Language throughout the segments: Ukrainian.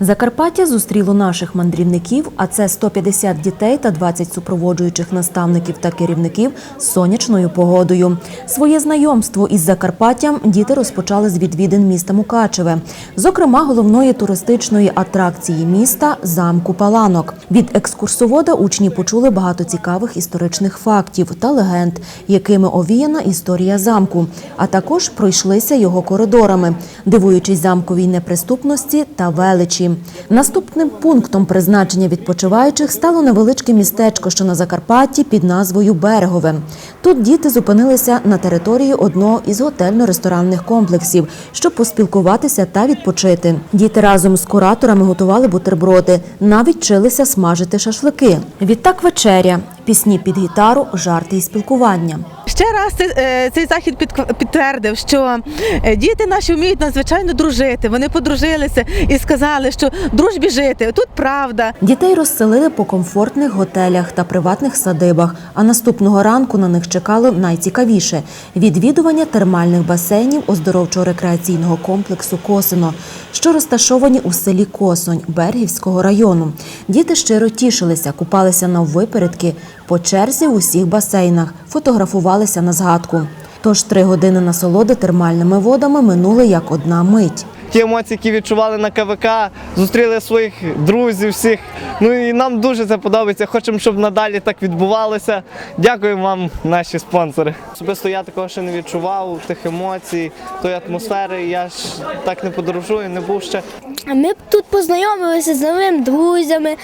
Закарпаття зустріло наших мандрівників, а це 150 дітей та 20 супроводжуючих наставників та керівників з сонячною погодою. Своє знайомство із Закарпаттям діти розпочали з відвідин міста Мукачеве, зокрема головної туристичної атракції міста замку Паланок. Від екскурсовода учні почули багато цікавих історичних фактів та легенд, якими овіяна історія замку, а також пройшлися його коридорами, дивуючись замковій неприступності та величі. Наступним пунктом призначення відпочиваючих стало невеличке містечко, що на Закарпатті під назвою Берегове. Тут діти зупинилися на території одного із готельно-ресторанних комплексів, щоб поспілкуватися та відпочити. Діти разом з кураторами готували бутерброди, навіть вчилися смажити шашлики. Відтак вечеря, пісні під гітару, жарти і спілкування. Ще раз цей, е, захід під- підтвердив, що е, діти наші вміють надзвичайно дружити. Вони подружилися і сказали, що дружбі жити тут правда. Дітей розселили по комфортних готелях та приватних садибах. А наступного ранку на них чекало найцікавіше відвідування термальних басейнів оздоровчо-рекреаційного комплексу Косино, що розташовані у селі Косонь Бергівського району. Діти щиро тішилися, купалися наввипередки по черзі в усіх басейнах, фотографувалися на згадку. Тож три години насолоди термальними водами минули як одна мить. ті емоції, які відчували на КВК, зустріли своїх друзів, всіх. Ну і нам дуже це подобається. Хочемо, щоб надалі так відбувалося. Дякую вам, наші спонсори. Особисто я такого ще не відчував, тих емоцій, тої атмосфери. Я ж так не подорожую, не був ще. А Ми б тут познайомилися з новими друзями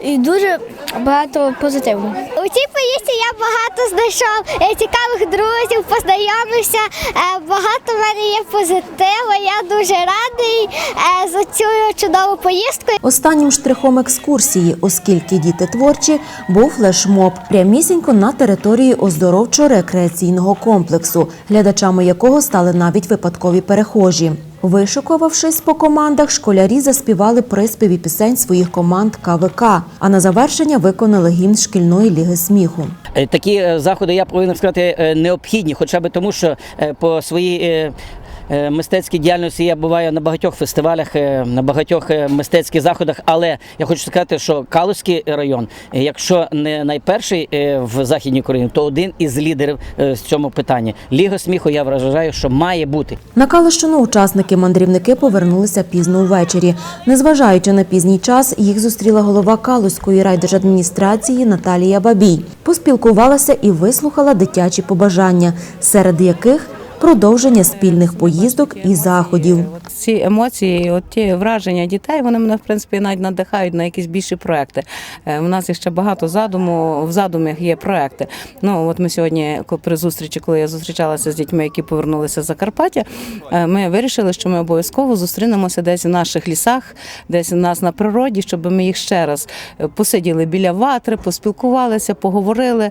і дуже багато позитивного. У цій поїздці я багато знайшов е, цікавих друзів, познайомився. Е, Багато в мене є позитиву. Я дуже радий е, за цю чудову поїздку. Останнім штрихом екскурсії, оскільки діти творчі, був флешмоб прямісінько на території оздоровчо-рекреаційного комплексу, глядачами якого стали навіть випадкові перехожі. Вишукувавшись по командах, школярі заспівали приспіві пісень своїх команд КВК, а на завершення виконали гімн шкільної ліги сміху. Е, Такі е, заходи я повинен сказати е, необхідні, хоча б тому, що по своїй мистецькій діяльності я буваю на багатьох фестивалях, е, на багатьох е, мистецьких заходах. Але я хочу сказати, що Калузький район, е, якщо не найперший е, в західній Україні, то один із лідерів е, з цьому питанні. Ліга сміху я вважаю, що має бути. На Калищину учасники-мандрівники повернулися пізно увечері. Незважаючи на пізній час, їх зустріла голова Калузької райдержадміністрації Наталія Бабій. Поспілкувалася і вислухала дитячі побажання, серед яких продовження спільних поїздок і заходів. ці емоції, от ті враження дітей, вони мене в принципі навіть надихають на якісь більші проекти. Е, У нас є ще багато задуму. В задумах є проекти. Ну от ми сьогодні, при зустрічі, коли я зустрічалася з дітьми, які повернулися з Закарпаття, е, ми вирішили, що ми обов'язково зустрінемося десь в наших лісах, десь у нас на природі, щоб ми їх ще раз е, посиділи біля ватри, поспілкувалися, поговорили.